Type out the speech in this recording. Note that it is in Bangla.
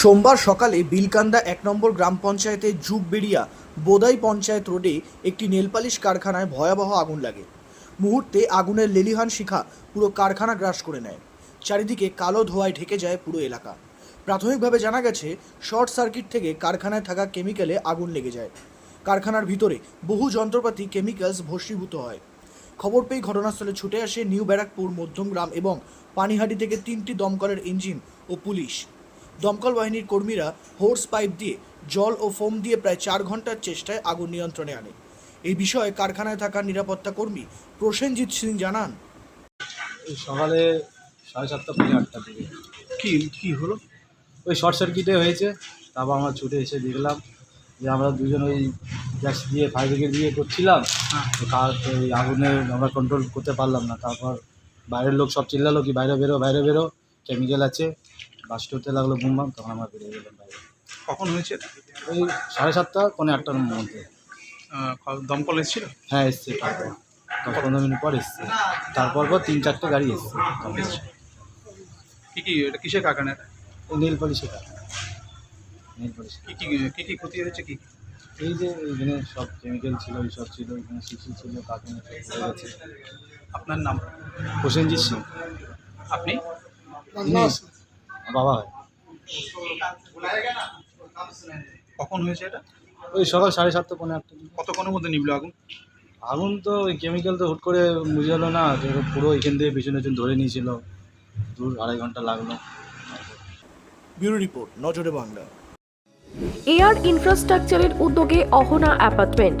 সোমবার সকালে বিলকান্দা এক নম্বর গ্রাম পঞ্চায়েতের যুগবেড়িয়া বোদাই পঞ্চায়েত রোডে একটি নেলপালিশ কারখানায় ভয়াবহ আগুন লাগে। মুহূর্তে আগুনের লেলিহান শিখা পুরো কারখানা গ্রাস করে নেয়। চারিদিকে কালো ধোঁয়ায় ঢেকে যায় পুরো এলাকা। প্রাথমিকভাবে জানা গেছে, শর্ট সার্কিট থেকে কারখানায় থাকা কেমিক্যালে আগুন লেগে যায়। কারখানার ভিতরে বহু যন্ত্রপাতি, কেমিক্যালস ভস্মীভূত হয়। খবর পেয়ে ঘটনাস্থলে ছুটে আসে নিউ ব্যারাকপুর মধ্যমগ্রাম এবং পানিহাটি থেকে তিনটি দমকলের ইঞ্জিন ও পুলিশ। দমকল বাহিনীর কর্মীরা হোর্স পাইপ দিয়ে জল ও ফোম দিয়ে প্রায় চার ঘণ্টার চেষ্টায় আগুন নিয়ন্ত্রণে আনে। এই বিষয়ে কারখানায় থাকা নিরাপত্তা কর্মী প্রসেনজিৎ সিং জানান। ওই সকালে সাড়ে সাতটা পৌনে আটটার দিকে কি কি হলো? ওই শর্ট সার্কিটে হয়েছে তারপর আমরা ছুটে এসে দেখলাম যে আমরা দুজন ওই গ্যাস দিয়ে ফায়ার ব্রিগেড দিয়ে করছিলাম। হ্যাঁ। তো তার ওই আগুনে আমরা কন্ট্রোল করতে পারলাম না। তারপর বাইরের লোক সব চিল্লালো কি বাইরে বেরো বাইরে বেরো কেমিক্যাল আছে। বাস্ট হতে লাগল বুম বাম তখন আমরা বেরিয়ে গেলাম বাইরে। কখন হয়েছে ওই সাড়ে সাতটা পৌনে আটটার মধ্যে। আহ, দমকল এসেছিল? হ্যাঁ এসছে তারপর দশ পনেরো মিনিট পর এসছে। তারপর পর তিন চারটে গাড়ি এসছে। কি কি এটা কিসের কারখানা এটা? ওই নীল পলিশে নীল পলিশ কি কি কি কি ক্ষতি হয়েছে কি? এই যে এখানে সব কেমিক্যাল ছিল এইসব ছিল এখানে শিশি ছিল গেছে আপনার নাম? প্রসেনজিৎ সিং। আপনি? বাবা হয়। কখন হয়েছে এটা? ওই সকাল সাড়ে সাতটা পনেরো আটটা। কতক্ষণের মধ্যে নিবলো আগুন? আগুন তো ওই কেমিক্যাল তো হুট করে বুঝে গেলো না পুরো এখান থেকে পিছনে পিছনে ধরে নিয়েছিল। দূর আড়াই ঘণ্টা লাগল। ব্যুরো রিপোর্ট নজরে বাংলা। এয়ার ইনফ্রাস্ট্রাকচারের উদ্যোগে অহনা অ্যাপার্টমেন্ট।